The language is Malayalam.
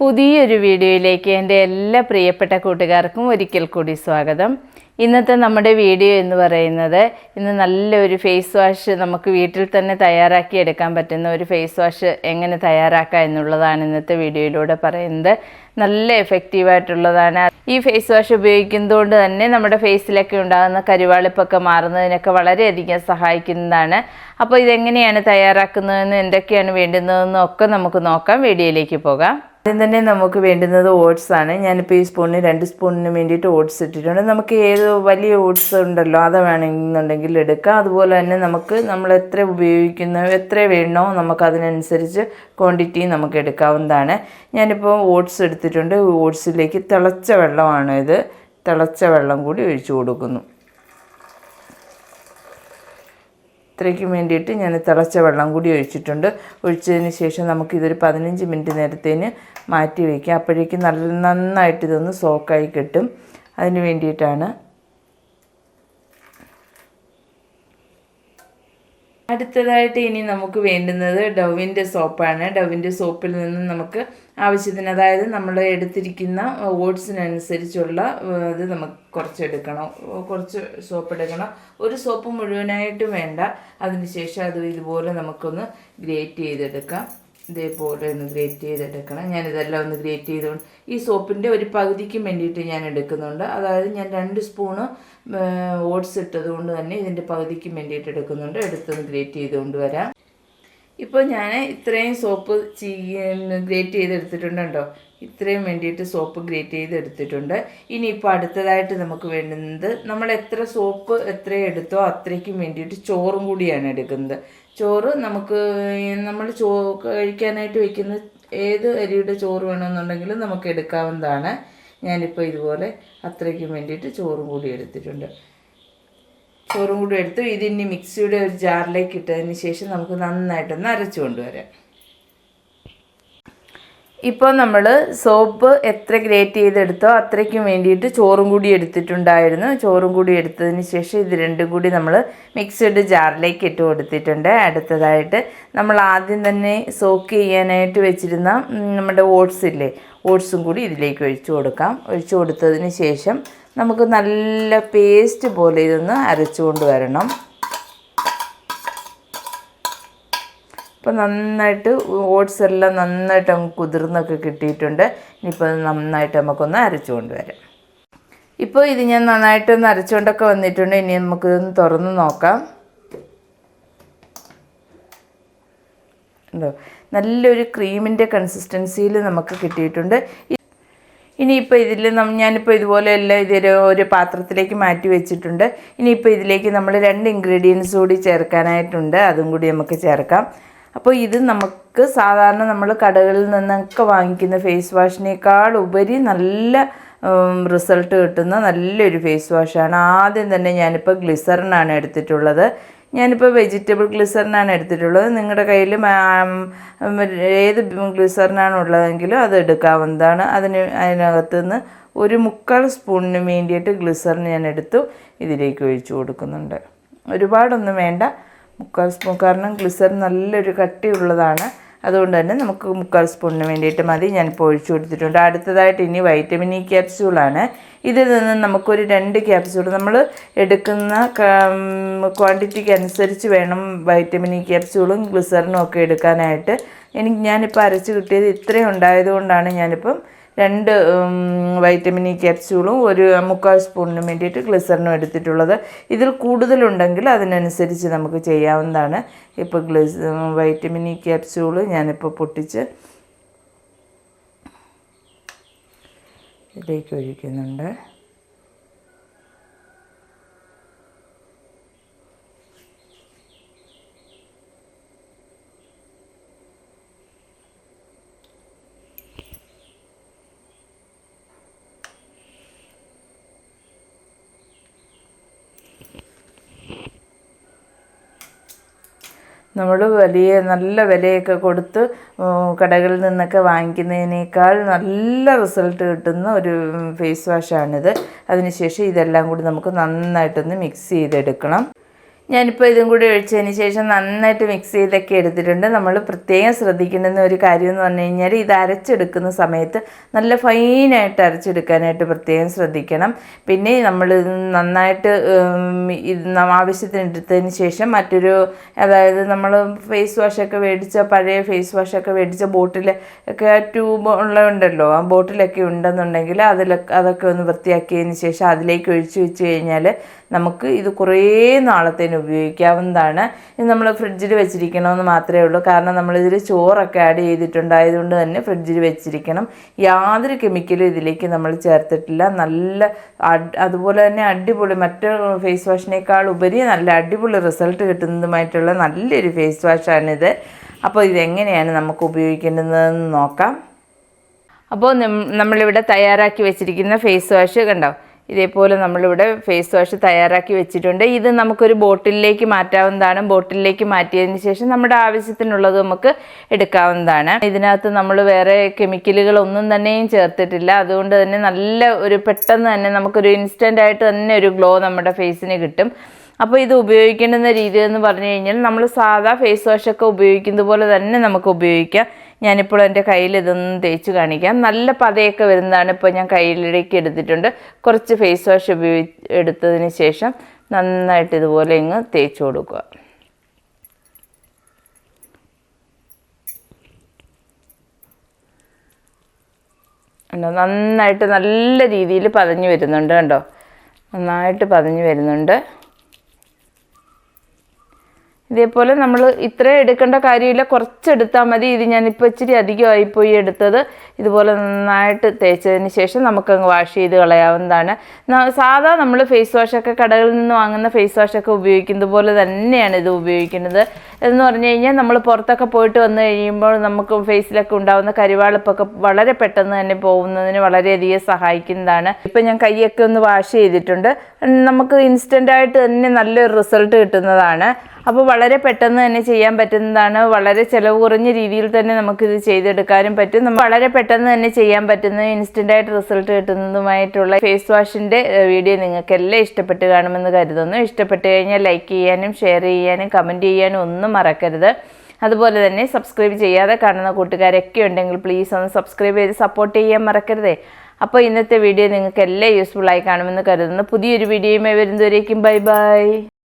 പുതിയൊരു വീഡിയോയിലേക്ക് എന്റെ എല്ലാ പ്രിയപ്പെട്ട കൂട്ടുകാർക്കും ഒരിക്കൽ കൂടി സ്വാഗതം. ഇന്നത്തെ നമ്മുടെ വീഡിയോ എന്ന് പറയുന്നത് ഇന്ന് നല്ലൊരു ഫേസ് വാഷ് നമുക്ക് വീട്ടിൽ തന്നെ തയ്യാറാക്കി എടുക്കാൻ പറ്റുന്ന ഒരു ഫേസ് വാഷ് എങ്ങനെ തയ്യാറാക്കാം എന്നുള്ളതാണ് ഇന്നത്തെ വീഡിയോയിലൂടെ പറയുന്നത്. നല്ല എഫക്റ്റീവായിട്ടുള്ളതാണ് ഈ ഫേസ് വാഷ് ഉപയോഗിക്കുന്നതുകൊണ്ട് തന്നെ നമ്മുടെ ഫേസിലൊക്കെ ഉണ്ടാകുന്ന കരുവാളിപ്പൊക്കെ മാറുന്നതിനൊക്കെ വളരെയധികം സഹായിക്കുന്നതാണ്. അപ്പോൾ ഇതെങ്ങനെയാണ് തയ്യാറാക്കുന്നതെന്ന് എന്തൊക്കെയാണ് വേണ്ടുന്നതെന്നും ഒക്കെ നമുക്ക് നോക്കാം. വീഡിയോയിലേക്ക് പോകാം. ആദ്യം തന്നെ നമുക്ക് വേണ്ടുന്നത് ഓട്സ് ആണ്. ഞാനിപ്പോൾ ഈ സ്പൂണിന് രണ്ട് സ്പൂണിന് വേണ്ടിയിട്ട് ഓട്സ് ഇട്ടിട്ടുണ്ട്. നമുക്ക് ഏത് വലിയ ഓട്സ് ഉണ്ടല്ലോ അത് വേണമെന്നുണ്ടെങ്കിൽ എടുക്കാം. അതുപോലെ തന്നെ നമുക്ക് നമ്മൾ എത്ര ഉപയോഗിക്കുന്ന എത്ര വേണോ നമുക്ക് അതിനനുസരിച്ച് ക്വാണ്ടിറ്റി നമുക്ക് എടുക്കാവുന്നതാണ്. ഞാനിപ്പോൾ ഓട്സ് എടുത്തിട്ടുണ്ട്. ഓട്സിലേക്ക് തിളച്ച വെള്ളമാണ് ഇത്. തിളച്ച വെള്ളം കൂടി ഒഴിച്ചു കൊടുക്കുന്നു. ഇത്രയ്ക്ക് വേണ്ടിയിട്ട് ഞാൻ തിളച്ച വെള്ളം കൂടി ഒഴിച്ചിട്ടുണ്ട്. ഒഴിച്ചതിന് ശേഷം നമുക്കിതൊരു പതിനഞ്ച് മിനിറ്റ് നേരത്തേന് മാറ്റി വയ്ക്കാം. അപ്പോഴേക്കും നല്ല നന്നായിട്ട് ഇതൊന്ന് സോക്കായി കിട്ടും. അതിന് വേണ്ടിയിട്ടാണ് അടുത്തതായിട്ട് ഇനി നമുക്ക് വേണ്ടുന്നത് ഡവിന്റെ സോപ്പാണ്. ഡവിന്റെ സോപ്പിൽ നിന്ന് നമുക്ക് ആവശ്യത്തിന് അതായത് നമ്മൾ എടുത്തിരിക്കുന്ന ഓട്സിനനുസരിച്ചുള്ള ഇത് നമുക്ക് കുറച്ചെടുക്കണം കുറച്ച് സോപ്പ് എടുക്കണം. ഒരു സോപ്പ് മുഴുവനായിട്ടും വേണ്ട. അതിനുശേഷം അത് ഇതുപോലെ നമുക്കൊന്ന് ഗ്രേറ്റ് ചെയ്തെടുക്കാം. ഇതേപോലെ ഒന്ന് ഗ്രേറ്റ് ചെയ്തെടുക്കണം. ഞാനിതെല്ലാം ഒന്ന് ഗ്രേറ്റ് ചെയ്തുകൊണ്ട് ഈ സോപ്പിന്റെ ഒരു പകുതിക്കും വേണ്ടിയിട്ട് ഞാൻ എടുക്കുന്നുണ്ട്. അതായത് ഞാൻ രണ്ട് സ്പൂണ് ഓട്സ് ഇട്ടതുകൊണ്ട് തന്നെ ഇതിന്റെ പകുതിക്കും വേണ്ടിയിട്ട് എടുക്കുന്നുണ്ട്. എടുത്തൊന്ന് ഗ്രേറ്റ് ചെയ്തുകൊണ്ട് വരാം. ഇപ്പോൾ ഞാൻ ഇത്രയും സോപ്പ് ഗ്രേറ്റ് ചെയ്തെടുത്തിട്ടുണ്ടോ ഇത്രയും വേണ്ടിയിട്ട് സോപ്പ് ഗ്രേറ്റ് ചെയ്ത് എടുത്തിട്ടുണ്ട് ഇനിയിപ്പോൾ അടുത്തതായിട്ട് നമുക്ക് വേണ്ടുന്നത് നമ്മൾ എത്ര സോപ്പ് എത്ര എടുത്തോ അത്രയ്ക്കും വേണ്ടിയിട്ട് ചോറും കൂടിയാണ് എടുക്കുന്നത്. ചോറ് നമുക്ക് നമ്മൾ ചോ കഴിക്കാനായിട്ട് വയ്ക്കുന്ന ഏത് അരിയുടെ ചോറ് വേണമെന്നുണ്ടെങ്കിലും നമുക്ക് എടുക്കാവുന്നതാണ്. ഞാനിപ്പോൾ ഇതുപോലെ അത്രയ്ക്കും വേണ്ടിയിട്ട് ചോറും കൂടി എടുത്തിട്ടുണ്ട്. ചോറും കൂടി എടുത്തു. ഇതിനി മിക്സിയുടെ ഒരു ജാറിലേക്ക് ഇട്ടതിന് ശേഷം നമുക്ക് നന്നായിട്ടൊന്ന് അരച്ചു കൊണ്ടുവരാം ഇപ്പോൾ നമ്മൾ സോപ്പ് എത്ര ഗ്രേറ്റ് ചെയ്തെടുത്തോ അത്രയ്ക്കും വേണ്ടിയിട്ട് ചോറും കൂടി എടുത്തിട്ടുണ്ടായിരുന്നു. ചോറും കൂടി എടുത്തതിന് ശേഷം ഇത് രണ്ടും കൂടി നമ്മൾ മിക്സഡ് ജാറിലേക്ക് ഇട്ട് കൊടുത്തിട്ടുണ്ട്. അടുത്തതായിട്ട് നമ്മൾ ആദ്യം തന്നെ സോക്ക് ചെയ്യാനായിട്ട് വെച്ചിരുന്ന നമ്മുടെ ഓട്സ് ഇല്ലേ ഓട്സും കൂടി ഇതിലേക്ക് ഒഴിച്ചു കൊടുക്കാം. ഒഴിച്ചു കൊടുത്തതിന് ശേഷം നമുക്ക് നല്ല പേസ്റ്റ് പോലെ ഇതൊന്ന് അരച്ചുകൊണ്ട് കൊണ്ടുവരണം ഇപ്പോൾ നന്നായിട്ട് ഓട്സ് എല്ലാം നന്നായിട്ട് നമുക്ക് കുതിർന്നൊക്കെ കിട്ടിയിട്ടുണ്ട്. ഇനിയിപ്പോൾ നന്നായിട്ട് നമുക്കൊന്ന് അരച്ചു കൊണ്ടുവരാം. ഇപ്പോൾ ഇത് ഞാൻ നന്നായിട്ടൊന്ന് അരച്ചുകൊണ്ടൊക്കെ വന്നിട്ടുണ്ട്. ഇനി നമുക്കിതൊന്ന് തുറന്ന് നോക്കാം. ഉണ്ടോ നല്ലൊരു ക്രീമിന്റെ കൺസിസ്റ്റൻസിയിൽ നമുക്ക് കിട്ടിയിട്ടുണ്ട്. ഇനിയിപ്പോൾ ഇതിൽ ഞാനിപ്പോൾ ഇതുപോലെ എല്ലാം ഇതൊരു ഒരു പാത്രത്തിലേക്ക് മാറ്റി വെച്ചിട്ടുണ്ട്. ഇനിയിപ്പോൾ ഇതിലേക്ക് നമ്മൾ രണ്ട് ഇൻഗ്രീഡിയൻസ് കൂടി ചേർക്കാനായിട്ടുണ്ട്. അതും കൂടി നമുക്ക് ചേർക്കാം. അപ്പോൾ ഇത് നമുക്ക് സാധാരണ നമ്മൾ കടകളിൽ നിന്നൊക്കെ വാങ്ങിക്കുന്ന ഫേസ് വാഷിനേക്കാൾ ഉപരി നല്ല റിസൾട്ട് കിട്ടുന്ന നല്ലൊരു ഫേസ് വാഷാണ് ആദ്യം തന്നെ ഞാനിപ്പോൾ ഗ്ലിസറിനാണ് എടുത്തിട്ടുള്ളത്. ഞാനിപ്പോൾ വെജിറ്റബിൾ ഗ്ലിസറിനാണ് എടുത്തിട്ടുള്ളത്. നിങ്ങളുടെ കയ്യിൽ ഏത് ഗ്ലിസറിനാണ് ഉള്ളതെങ്കിലും അത് എടുക്കാവുന്നതാണ്. അതിന് അതിനകത്ത് നിന്ന് ഒരു മുക്കാൽ സ്പൂണിന് വേണ്ടിയിട്ട് ഗ്ലിസറിൻ ഞാൻ എടുത്തു. ഇതിലേക്ക് ഒഴിച്ചു കൊടുക്കുന്നുണ്ട്. ഒരുപാടൊന്നും വേണ്ട. മുക്കാൽ സ്പൂൺ. കാരണം ഗ്ലിസറിൻ നല്ലൊരു കട്ടിയുള്ളതാണ്. അതുകൊണ്ട് തന്നെ നമുക്ക് മുക്കാൽ സ്പൂണിന് വേണ്ടിയിട്ട് മതി. ഞാനിപ്പോൾ ഒഴിച്ചു കൊടുത്തിട്ടുണ്ട്. അടുത്തതായിട്ട് ഇനി വൈറ്റമിൻ ഇ ക്യാപ്സ്യൂളാണ് ഇതിൽ നിന്ന് നമുക്കൊരു രണ്ട് ക്യാപ്സ്യൂൾ നമ്മൾ എടുക്കുന്ന ക്വാണ്ടിറ്റിക്ക് അനുസരിച്ച് വേണം വൈറ്റമിൻ ഇ ക്യാപ്സ്യൂളും ഗ്ലിസറിനും ഒക്കെ എടുക്കാനായിട്ട്. എനിക്ക് ഞാനിപ്പോൾ അരച്ച് കിട്ടിയത് ഇത്രയും ഉണ്ടായതുകൊണ്ടാണ് ഞാനിപ്പം രണ്ട് വൈറ്റമിൻ ഇ ക്യാപ്സ്യൂളും ഒരു മുക്കാൽ സ്പൂണിന് വേണ്ടിയിട്ട് ഗ്ലിസറിനും എടുത്തിട്ടുള്ളത്. ഇതിൽ കൂടുതലുണ്ടെങ്കിൽ അതിനനുസരിച്ച് നമുക്ക് ചെയ്യാവുന്നതാണ്. ഇപ്പോൾ ഗ്ലിസ് വൈറ്റമിൻ ഇ ക്യാപ്സ്യൂൾ ഞാനിപ്പോൾ പൊട്ടിച്ച് ഇതിലേക്ക് ഒഴിക്കുന്നുണ്ട്. നമ്മൾ വലിയ നല്ല വിലയൊക്കെ കൊടുത്ത് കടകളിൽ നിന്നൊക്കെ വാങ്ങിക്കുന്നതിനേക്കാൾ നല്ല റിസൾട്ട് കിട്ടുന്ന ഒരു ഫേസ് വാഷാണിത്. അതിനുശേഷം ഇതെല്ലാം കൂടി നമുക്ക് നന്നായിട്ടൊന്ന് മിക്സ് ചെയ്തെടുക്കണം. ഞാനിപ്പോൾ ഇതും കൂടി ഒഴിച്ചതിന് ശേഷം നന്നായിട്ട് മിക്സ് ചെയ്തൊക്കെ എടുത്തിട്ടുണ്ട്. നമ്മൾ പ്രത്യേകം ശ്രദ്ധിക്കേണ്ടുന്ന ഒരു കാര്യം എന്ന് പറഞ്ഞു കഴിഞ്ഞാൽ ഇത് അരച്ചെടുക്കുന്ന സമയത്ത് നല്ല ഫൈനായിട്ട് അരച്ചെടുക്കാനായിട്ട് പ്രത്യേകം ശ്രദ്ധിക്കണം. പിന്നെ നമ്മൾ നന്നായിട്ട് ആവശ്യത്തിന് എടുത്തതിന് ശേഷം മറ്റൊരു അതായത് നമ്മൾ ഫേസ് വാഷൊക്കെ മേടിച്ച പഴയ ഫേസ് വാഷൊക്കെ മേടിച്ച ബോട്ടിൽ ഒക്കെ ട്യൂബ് ഉള്ളതുണ്ടല്ലോ ആ ബോട്ടിലൊക്കെ ഉണ്ടെന്നുണ്ടെങ്കിൽ അതിലൊക്കെ അതൊക്കെ ഒന്ന് വൃത്തിയാക്കിയതിന് ശേഷം അതിലേക്ക് ഒഴിച്ച് വെച്ച് കഴിഞ്ഞാൽ നമുക്ക് ഇത് കുറേ നാളത്തേന് ഉപയോഗിക്കാവുന്നതാണ്. ഇത് നമ്മൾ ഫ്രിഡ്ജിൽ വെച്ചിരിക്കണമെന്ന് മാത്രമേ ഉള്ളൂ. കാരണം നമ്മളിതിൽ ചോറൊക്കെ ആഡ് ചെയ്തിട്ടുണ്ടായതുകൊണ്ട് തന്നെ ഫ്രിഡ്ജിൽ വെച്ചിരിക്കണം. യാതൊരു കെമിക്കലും ഇതിലേക്ക് നമ്മൾ ചേർത്തിട്ടില്ല. നല്ല അതുപോലെ തന്നെ അടിപൊളി മറ്റ് ഫേസ് വാഷിനേക്കാൾ ഉപരി നല്ല അടിപൊളി റിസൾട്ട് കിട്ടുന്നതുമായിട്ടുള്ള നല്ലൊരു ഫേസ് വാഷാണിത് അപ്പോൾ ഇതെങ്ങനെയാണ് നമുക്ക് ഉപയോഗിക്കേണ്ടതെന്ന് നോക്കാം. അപ്പോൾ നമ്മളിവിടെ തയ്യാറാക്കി വെച്ചിരിക്കുന്ന ഫേസ് വാഷ് കണ്ടോ? ഇതേപോലെ നമ്മളിവിടെ ഫേസ് വാഷ് തയ്യാറാക്കി വെച്ചിട്ടുണ്ട്. ഇത് നമുക്കൊരു ബോട്ടിലേക്ക് മാറ്റാവുന്നതാണ്. ബോട്ടിലേക്ക് മാറ്റിയതിന് ശേഷം നമ്മുടെ ആവശ്യത്തിനുള്ളത് നമുക്ക് എടുക്കാവുന്നതാണ്. ഇതിനകത്ത് നമ്മൾ വേറെ കെമിക്കലുകൾ ഒന്നും തന്നെയും ചേർത്തിട്ടില്ല. അതുകൊണ്ട് തന്നെ നല്ല ഒരു പെട്ടെന്ന് തന്നെ നമുക്കൊരു ഇൻസ്റ്റന്റ് ആയിട്ട് തന്നെ ഒരു ഗ്ലോ നമ്മുടെ ഫേസിന് കിട്ടും. അപ്പോൾ ഇത് ഉപയോഗിക്കേണ്ടുന്ന രീതി എന്ന് പറഞ്ഞു കഴിഞ്ഞാൽ നമ്മൾ സാധാ ഫേസ് വാഷൊക്കെ ഉപയോഗിക്കുന്നത് പോലെ തന്നെ നമുക്ക് ഉപയോഗിക്കാം. ഞാനിപ്പോൾ എന്റെ കയ്യിൽ ഇതൊന്ന് തേച്ച് കാണിക്കാം. നല്ല പതയൊക്കെ വരുന്നതാണ് ഇപ്പോൾ ഞാൻ കയ്യിലേക്ക് എടുത്തിട്ടുണ്ട്. കുറച്ച് ഫേസ് വാഷ് ഉപയോഗി എടുത്തതിന് ശേഷം നന്നായിട്ട് ഇതുപോലെ ഇങ്ങ് തേച്ച് കൊടുക്കുക. കണ്ടോ? നന്നായിട്ട് നല്ല രീതിയിൽ പതഞ്ഞ് വരുന്നുണ്ട് കണ്ടോ? നന്നായിട്ട് പതഞ്ഞ് വരുന്നുണ്ട്. ഇതേപോലെ നമ്മൾ ഇത്ര എടുക്കേണ്ട കാര്യമില്ല കുറച്ച് എടുത്താൽ മതി. ഇത് ഞാനിപ്പോൾ ഇച്ചിരി അധികമായിപ്പോയി എടുത്തത്. ഇതുപോലെ നന്നായിട്ട് തേച്ചതിന് ശേഷം നമുക്കങ്ങ് വാഷ് ചെയ്ത് കളയാവുന്നതാണ്. സാധാ നമ്മൾ ഫേസ് വാഷൊക്കെ കടകളിൽ നിന്ന് വാങ്ങുന്ന ഫേസ് വാഷൊക്കെ ഉപയോഗിക്കുന്നത് പോലെ തന്നെയാണ് ഇത് ഉപയോഗിക്കുന്നത്. എന്ന് പറഞ്ഞു കഴിഞ്ഞാൽ നമ്മൾ പുറത്തൊക്കെ പോയിട്ട് വന്നു കഴിയുമ്പോൾ നമുക്ക് ഫേസിലൊക്കെ ഉണ്ടാകുന്ന കരിവാളിപ്പൊക്കെ വളരെ പെട്ടെന്ന് തന്നെ പോകുന്നതിന് വളരെയധികം സഹായിക്കുന്നതാണ്. ഇപ്പം ഞാൻ കൈയൊക്കെ ഒന്ന് വാഷ് ചെയ്തിട്ടുണ്ട്. നമുക്ക് ഇൻസ്റ്റന്റായിട്ട് തന്നെ നല്ലൊരു റിസൾട്ട് കിട്ടുന്നതാണ്. അപ്പോൾ വളരെ പെട്ടെന്ന് തന്നെ ചെയ്യാൻ പറ്റുന്നതാണ്. വളരെ ചിലവ് കുറഞ്ഞ രീതിയിൽ തന്നെ നമുക്കിത് ചെയ്തെടുക്കാനും പറ്റും. വളരെ പെട്ടെന്ന് തന്നെ ചെയ്യാൻ പറ്റുന്ന ഇൻസ്റ്റന്റ് ആയിട്ട് റിസൾട്ട് കിട്ടുന്നതുമായിട്ടുള്ള ഫേസ് വാഷിന്റെ വീഡിയോ നിങ്ങൾക്ക് എല്ലാം ഇഷ്ടപ്പെട്ട് കാണുമെന്ന് കരുതുന്നു. ഇഷ്ടപ്പെട്ട് കഴിഞ്ഞാൽ ലൈക്ക് ചെയ്യാനും ഷെയർ ചെയ്യാനും കമന്റ് ചെയ്യാനും ഒന്നും മറക്കരുത്. അതുപോലെ തന്നെ സബ്സ്ക്രൈബ് ചെയ്യാതെ കാണുന്ന കൂട്ടുകാരൊക്കെ ഉണ്ടെങ്കിൽ പ്ലീസ് ഒന്ന് സബ്സ്ക്രൈബ് ചെയ്ത് സപ്പോർട്ട് ചെയ്യാൻ മറക്കരുതേ. അപ്പോൾ ഇന്നത്തെ വീഡിയോ നിങ്ങൾക്ക് എല്ലാം യൂസ്ഫുൾ ആയി കാണുമെന്ന് കരുതുന്നു. പുതിയൊരു വീഡിയോയുമായി വരുന്നവരേക്കും ബൈ ബൈ.